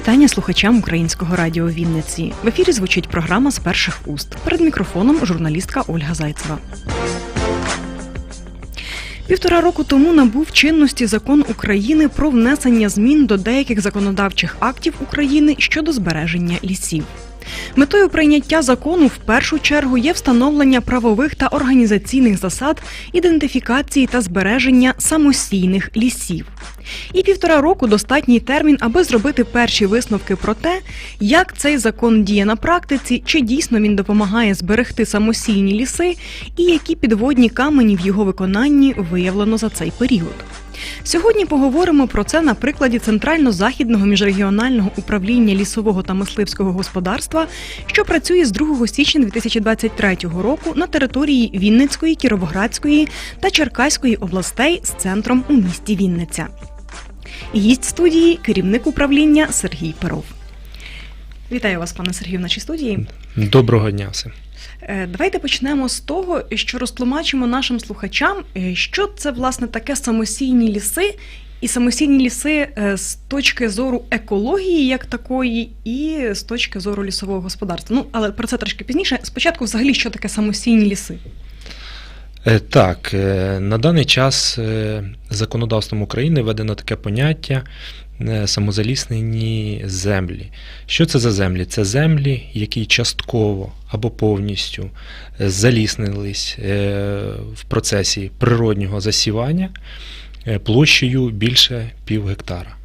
Вітання слухачам українського радіо Вінниці. В ефірі звучить програма з перших уст. Перед мікрофоном журналістка Ольга Зайцева. Півтора року тому набув чинності закон України про внесення змін до деяких законодавчих актів України щодо збереження лісів. Метою прийняття закону в першу чергу є встановлення правових та організаційних засад ідентифікації та збереження самостійних лісів. І півтора року достатній термін, аби зробити перші висновки про те, як цей закон діє на практиці, чи дійсно він допомагає зберегти самостійні ліси, і які підводні камені в його виконанні виявлено за цей період. Сьогодні поговоримо про це на прикладі Центрально-західного міжрегіонального управління лісового та мисливського господарства, що працює з 2 січня 2023 року на території Вінницької, Кіровоградської та Черкаської областей з центром у місті Вінниця. Гість студії керівник управління Сергій Перов. Вітаю вас, пане Сергію, в нашій студії. Доброго дня всім. Е, Давайте почнемо з того, що розтлумачимо нашим слухачам, е, що це власне таке самосійні ліси, і самосійні ліси е, з точки зору екології як такої, і з точки зору лісового господарства. Ну, але про це трошки пізніше. Спочатку, взагалі, що таке самосійні ліси? Е, Так, е, на даний час е, законодавством України введено таке поняття самозаліснені землі. Що це за землі? Це землі, які частково або повністю заліснились в процесі природнього засівання площею більше пів гектара.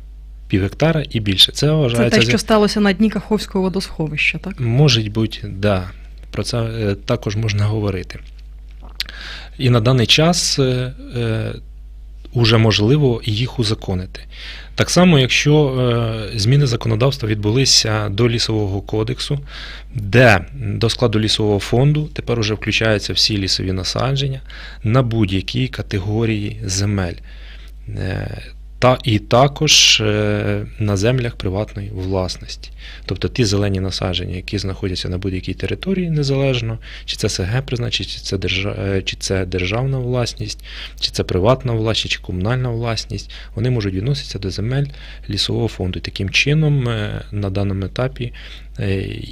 Пів гектара і більше. Це Це те, що сталося на дні Каховського водосховища, так? Може бути, да. Про це також можна говорити. І на даний час е, е, уже можливо їх узаконити. Так само, якщо е, зміни законодавства відбулися до лісового кодексу, де до складу лісового фонду тепер уже включаються всі лісові насадження на будь-якій категорії земель. Та і також е, на землях приватної власності. Тобто ті зелені насадження, які знаходяться на будь-якій території, незалежно, чи це СГ призначить, чи це, держа... е, чи це державна власність, чи це приватна власність, чи комунальна власність, вони можуть відноситися до земель лісового фонду. І таким чином, е, на даному етапі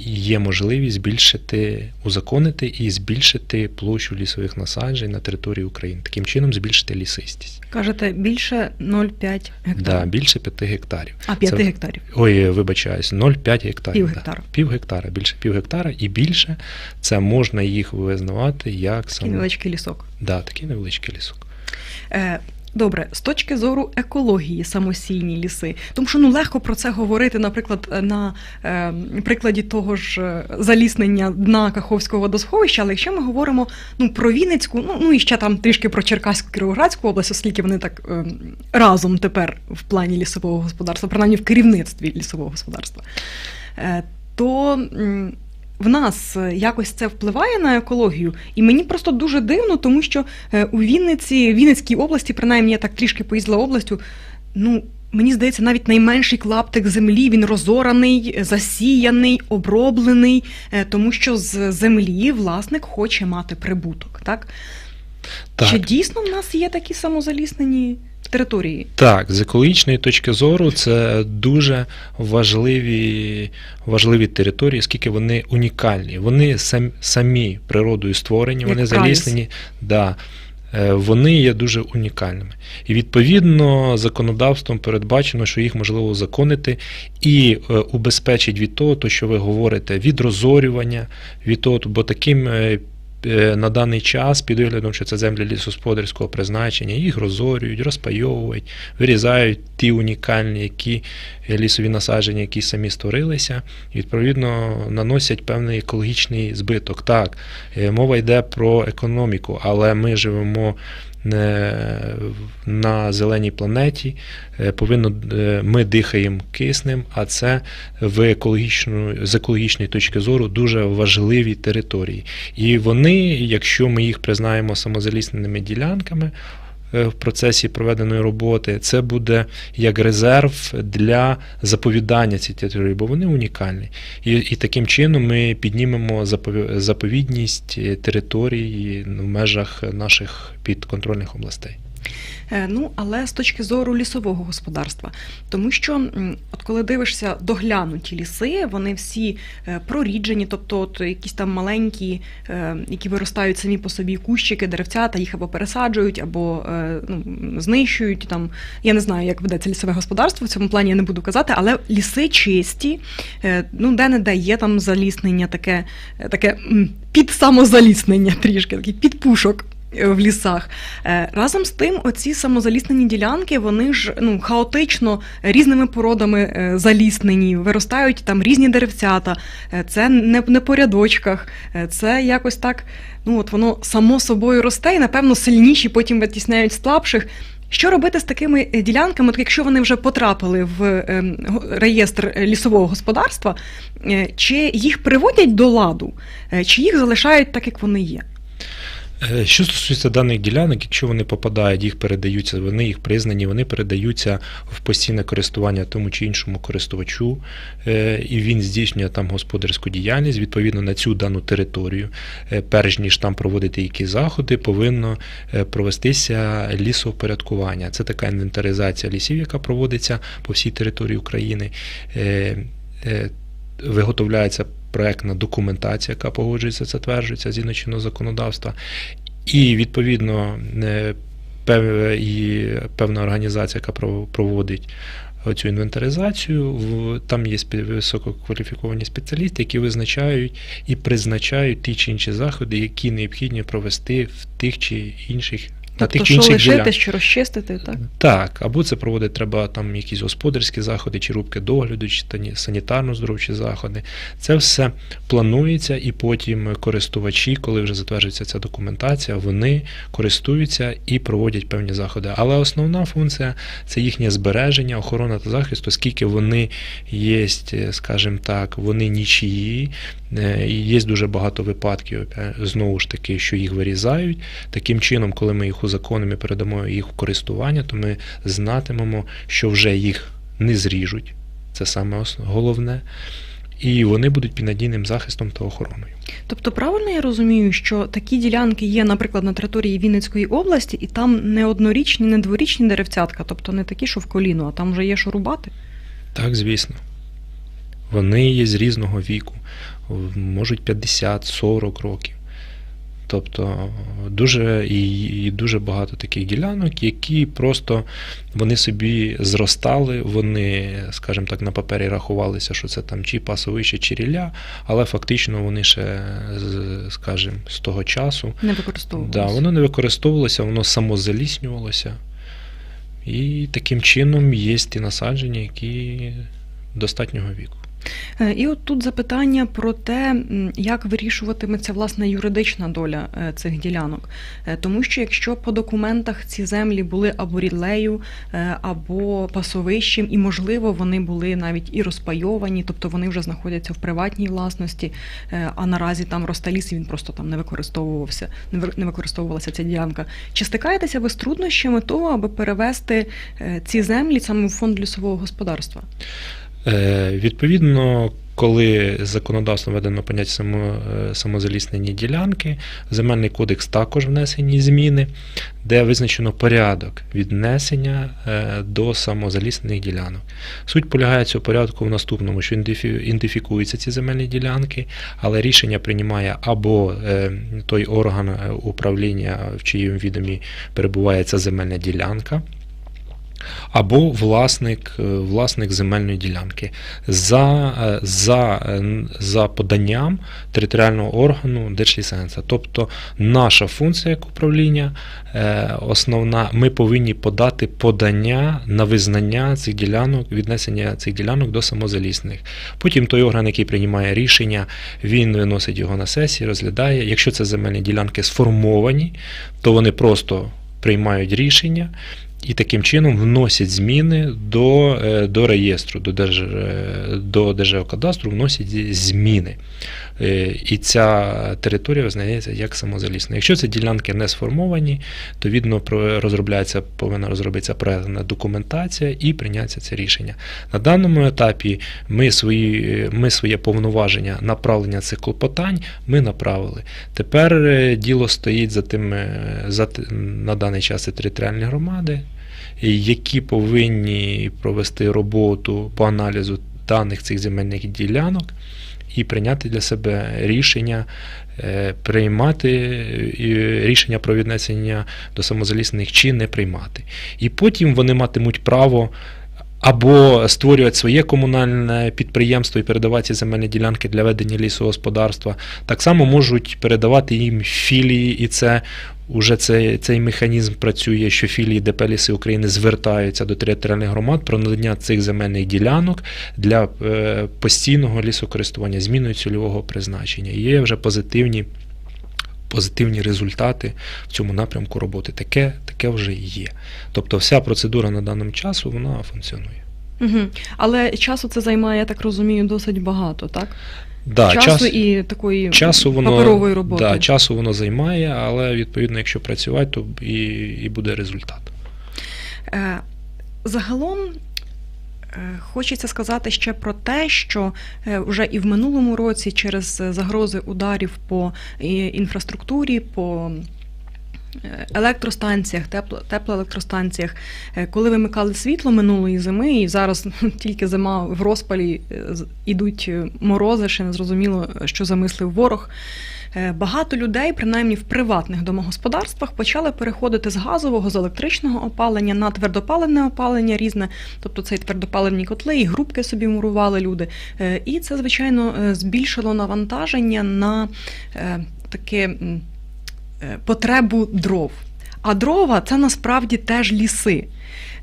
є можливість збільшити, узаконити і збільшити площу лісових насаджень на території України. Таким чином збільшити лісистість. Кажете, більше 0,5 Да, гектарів. більше 5 гектарів. А 5 Це- гектарів. Ой, вибачаюсь, 0,5 гектарів. Пів да. гектара. Пів гектара, більше пів гектара і більше це можна їх визнавати як Такий саме невеличкий лісок. да, такий невеличкий лісок. Е, Добре, з точки зору екології самосійні ліси, тому що ну легко про це говорити, наприклад, на е, прикладі того ж е, заліснення дна Каховського водосховища. Але якщо ми говоримо ну про Вінницьку, ну ну і ще там трішки про Черкаську Кіровоградську область, оскільки вони так е, разом тепер в плані лісового господарства, принаймні в керівництві лісового господарства, е, то. м, в нас е, якось це впливає на екологію, і мені просто дуже дивно, тому що е, у Вінниці, Вінницькій області, принаймні я так трішки поїздила областю. Ну мені здається, навіть найменший клаптик землі він розораний, засіяний, оброблений, е, тому що з землі власник хоче мати прибуток. Так? Так, Чи дійсно в нас є такі самозаліснені території? так, з екологічної точки зору це дуже важливі, важливі території, оскільки вони унікальні. Вони сам, самі природою створені, Як вони заліснені. Да, е, вони є дуже унікальними. І відповідно законодавством передбачено, що їх можливо узаконити і е, убезпечить від того, то, що ви говорите, від розорювання, від того, бо таким. Е, На даний час, під виглядом, що це землі лісосподарського призначення, їх розорюють, розпайовують, вирізають ті унікальні, які е, лісові насадження, які самі створилися, і відповідно наносять певний екологічний збиток. Так, е, мова йде про економіку, але ми живемо на зеленій планеті. Е, Повинно е, ми дихаємо киснем, а це в екологічну, з екологічної точки зору дуже важливі території. І вони, якщо ми їх признаємо самозалісненими ділянками. Е, В процесі проведеної роботи це буде як резерв для заповідання цієї території, бо вони унікальні. І, і таким чином ми піднімемо запові- заповідність е, території в межах наших підконтрольних областей. Е, Ну, але з точки зору лісового господарства, тому що от коли дивишся доглянуті ліси, вони всі е, проріджені, тобто от якісь там маленькі, е, які виростають самі по собі кущики, деревцята, їх або пересаджують, або ну, знищують. Там я не знаю, як ведеться лісове господарство в цьому плані, я не буду казати, але ліси чисті, ну де не де є там заліснення, таке, таке м, підсамозаліснення трішки, такий підпушок в лісах. Е, Разом з тим, оці самозаліснені ділянки, вони ж ну, хаотично різними породами е, заліснені, виростають там різні деревцята, Е, це не, не по рядочках, е, це якось так, ну от воно само собою росте, і напевно сильніші потім витісняють слабших. Що робити з такими е, ділянками, от якщо вони вже потрапили в реєстр е, лісового господарства, е, чи їх приводять до ладу, е, чи їх залишають так, як вони є? Е, Що стосується даних ділянок, якщо вони попадають, їх передаються, вони їх признані, вони передаються в постійне користування тому чи іншому користувачу, е, і він здійснює там господарську діяльність відповідно на цю дану територію. Е, Перш ніж там проводити якісь заходи, повинно провестися лісовпорядкування. Це така інвентаризація лісів, яка проводиться по всій території України. Виготовляється проектна документація, яка погоджується, затверджується згідно чинного законодавства. І відповідно і певна організація, яка пров- проводить цю інвентаризацію, в- там є висококваліфіковані спеціалісти, які визначають і призначають ті чи інші заходи, які необхідні провести в тих чи інших Тобто, тих що лишити, ділянках. що розчистити, так? Так, або це проводити треба там якісь господарські заходи, чи рубки догляду, чи тані- санітарно-здоровчі заходи. Це все планується, і потім користувачі, коли вже затверджується ця документація, вони користуються і проводять певні заходи. Але основна функція це їхнє збереження, охорона та захист, оскільки вони є, скажімо так, вони нічиї. Е, і Є дуже багато випадків, знову ж таки, що їх вирізають. Таким чином, коли ми їх узаконимо і передамо їх в користування, то ми знатимемо, що вже їх не зріжуть. Це саме головне. І вони будуть під надійним захистом та охороною. Тобто, правильно я розумію, що такі ділянки є, наприклад, на території Вінницької області, і там не однорічні, не дворічні деревцятка, тобто не такі, що в коліно, а там вже є що рубати. Так, звісно. Вони є з різного віку, можуть 50-40 років. Тобто дуже і, і дуже багато таких ділянок, які просто вони собі зростали, вони, скажімо так, на папері рахувалися, що це там чи пасовище, чи рілля, але фактично вони ще, скажімо, з того часу Не використовувалися. Да, воно не використовувалося, воно самозаліснювалося. І таким чином є ті насадження, які достатнього віку. Е, І от тут запитання про те, як вирішуватиметься власне юридична доля е, цих ділянок. Е, Тому що якщо по документах ці землі були або рілею, е, або пасовищем, і можливо вони були навіть і розпайовані, тобто вони вже знаходяться в приватній власності, а наразі там росте ліс, і він просто там не використовувався, не ви- не використовувалася ця ділянка. Чи стикаєтеся ви з труднощами того, аби перевести ці землі саме в фонд лісового господарства? Е, Відповідно, коли законодавством введено поняття само, е, самозаліснені ділянки, земельний кодекс також внесені зміни, де визначено порядок віднесення е, до самозаліснених ділянок. Суть полягає цього порядку в наступному, що ідентифі- ідентифікуються ці земельні ділянки, але рішення приймає або той орган управління, в чиїм відомі перебуває ця земельна ділянка. Або власник, е, власник земельної ділянки за, е, за, е, за поданням територіального органу Держлісенса. Тобто наша функція як управління основна, ми повинні подати подання на визнання цих ділянок, віднесення цих ділянок до самозалісних. Потім той орган, який приймає рішення, він виносить його на сесії, розглядає. Якщо це земельні ділянки сформовані, то вони просто приймають рішення і таким чином вносять зміни до, е, до реєстру, до, Держ, е, до Держгеокадастру вносять зміни. е, і ця територія визнається як самозалісна. Якщо ці ділянки не сформовані, то відно розробляється, повинна розробитися проектна документація і прийняться це рішення. На даному етапі ми свої, ми своє повноваження направлення цих клопотань ми направили. Тепер діло стоїть за тим, за, на даний час це територіальні громади, які повинні провести роботу по аналізу даних цих земельних ділянок і прийняти для себе рішення, е, приймати рішення про віднесення до самозалісних чи не приймати. І потім вони матимуть право. Або створювати своє комунальне підприємство і передавати ці земельні ділянки для ведення лісогосподарства. Так само можуть передавати їм філії, і це уже цей, цей механізм працює, що філії ДП України звертаються до територіальних громад про надання цих земельних ділянок для е, постійного лісокористування, зміною цільового призначення. І є вже позитивні, позитивні результати в цьому напрямку роботи. Таке, таке вже є. Тобто вся процедура на даному часу вона функціонує. Угу. Але часу це займає, я так розумію, досить багато, так? Да, часу час, і такої часу воно, паперової роботи. Да, часу воно займає, але відповідно, якщо працювати, то і, і буде результат. Е, Загалом е, хочеться сказати ще про те, що е, вже і в минулому році через загрози ударів по інфраструктурі, по електростанціях, тепло, теплоелектростанціях, е, коли вимикали світло минулої зими, і зараз тільки зима в розпалі е, ідуть е, морози, ще не зрозуміло, що замислив ворог. Е, Багато людей, принаймні в приватних домогосподарствах, почали переходити з газового, з електричного опалення на твердопаливне опалення різне, тобто це і твердопаливні котли, і грубки собі мурували люди. Е, І це, звичайно, е, збільшило навантаження на е, таке е, потребу дров. А дрова це насправді теж ліси.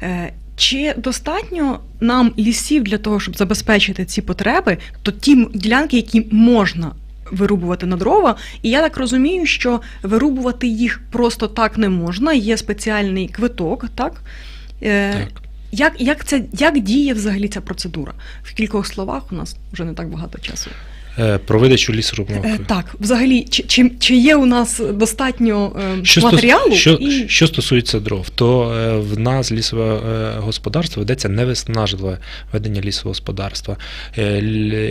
Е, Чи достатньо нам лісів для того, щоб забезпечити ці потреби, то ті ділянки, які можна вирубувати на дрова, і я так розумію, що вирубувати їх просто так не можна. Є спеціальний квиток, так? Е, Так. Як, як, це, як діє взагалі ця процедура? В кількох словах у нас вже не так багато часу. Е, Про видачу лісорубного Е, так, взагалі, чи, чи, чи є у нас достатньо е, Що, матеріалу? що, і... що стосується дров, то е, в нас лісове е, господарство ведеться невиснажливе ведення лісового господарства. Е,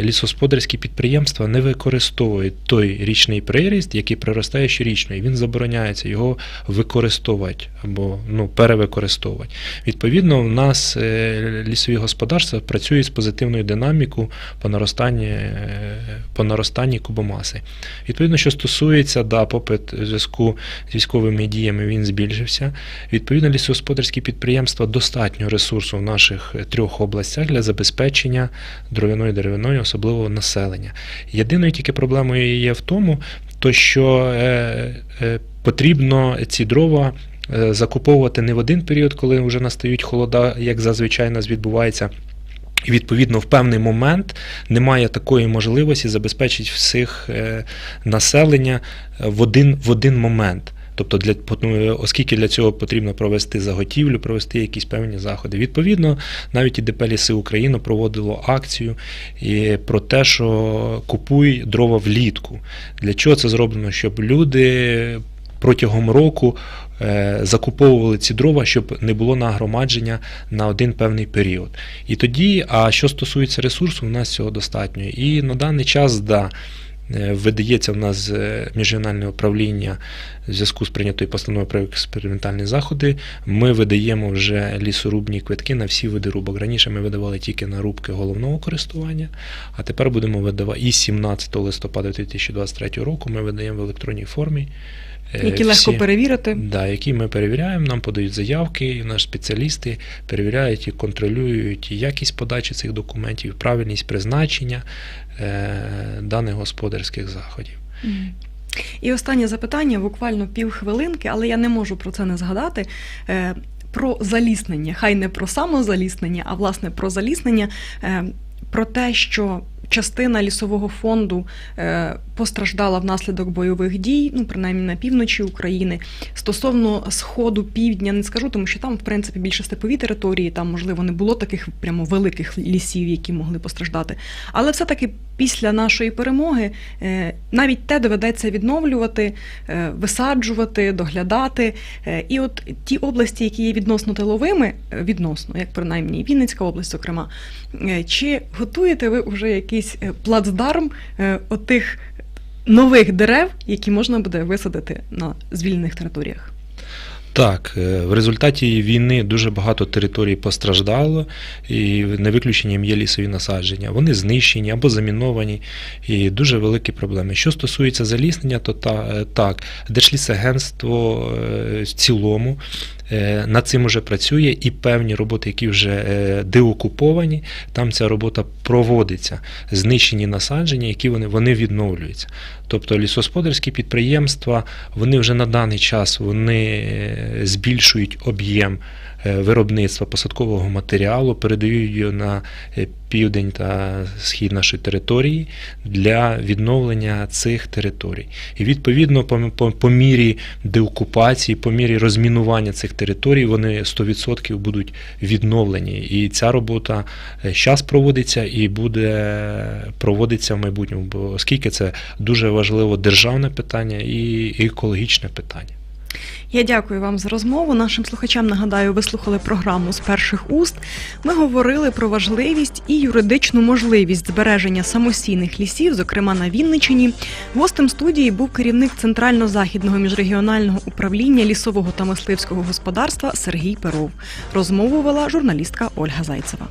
Лісогосподарські підприємства не використовують той річний приріст, який приростає щорічно, і він забороняється його використовувати або ну, перевикористовувати. Відповідно, в нас е, лісові господарства працюють з позитивною динамікою по наростанні, е, по наростанні кубомаси. Відповідно, що стосується да, попит в зв'язку з військовими діями, він збільшився. Відповідно, лісогосподарські підприємства достатньо ресурсу в наших е, трьох областях для забезпечення дров'яної деревиною, особливо населення. Єдиною тільки проблемою є в тому, то що е, е, потрібно ці дрова. е, Закуповувати не в один період, коли вже настають холода, як зазвичай нас відбувається, і відповідно в певний момент немає такої можливості забезпечити всіх е, населення е, в один, в один момент. Тобто, для, ну, оскільки для цього потрібно провести заготівлю, провести якісь певні заходи. Відповідно, навіть і ДП Ліси України проводило акцію і про те, що купуй дрова влітку. Для чого це зроблено? Щоб люди протягом року е, закуповували ці дрова, щоб не було нагромадження на один певний період. І тоді, а що стосується ресурсу, у нас цього достатньо. І на даний час, да. Е, Видається в нас е, міжрегіональне управління в зв'язку з прийнятою постановою про експериментальні заходи. Ми видаємо вже лісорубні квитки на всі види рубок. Раніше ми видавали тільки на рубки головного користування, а тепер будемо видавати і 17 листопада 2023 року. Ми видаємо в електронній формі. е, які легко перевірити. Да, які ми перевіряємо, нам подають заявки, і наші спеціалісти перевіряють і контролюють якість подачі цих документів, правильність призначення е, даних господарських заходів. І останнє запитання, буквально півхвилинки, але я не можу про це не згадати. Е, Про заліснення, хай не про самозаліснення, а власне про заліснення, е, про те, що частина лісового фонду е, постраждала внаслідок бойових дій, ну принаймні на півночі України. Стосовно сходу, півдня, не скажу, тому що там, в принципі, більше степові території, там можливо не було таких прямо великих лісів, які могли постраждати. Але все-таки після нашої перемоги е, навіть те доведеться відновлювати, е, висаджувати, доглядати. І от ті області, які є відносно тиловими, відносно, як принаймні Вінницька область, зокрема, чи готуєте ви вже якийсь е, плацдарм е, отих нових дерев, які можна буде висадити на звільнених територіях? Так, е, в результаті війни дуже багато територій постраждало, і не виключенням є лісові насадження. Вони знищені або заміновані, і дуже великі проблеми. Що стосується заліснення, то та, е, так, Держлісагентство е, в цілому над цим уже працює, і певні роботи, які вже деокуповані, там ця робота проводиться. Знищені насадження, які вони, вони відновлюються. Тобто лісогосподарські підприємства, вони вже на даний час вони е, збільшують об'єм е, виробництва посадкового матеріалу, передають його на е, південь та схід нашої території для відновлення цих територій. І відповідно, по, по, по мірі деокупації, по мірі розмінування цих територій, вони 100% будуть відновлені. І ця робота зараз проводиться і буде проводитися в майбутньому, бо оскільки це дуже важливо державне питання і екологічне питання. Я дякую вам за розмову. Нашим слухачам нагадаю, ви слухали програму з перших уст. Ми говорили про важливість і юридичну можливість збереження самостійних лісів, зокрема на Вінничині. Гостем студії був керівник центрально-західного міжрегіонального управління лісового та мисливського господарства Сергій Перов. Розмову вела журналістка Ольга Зайцева.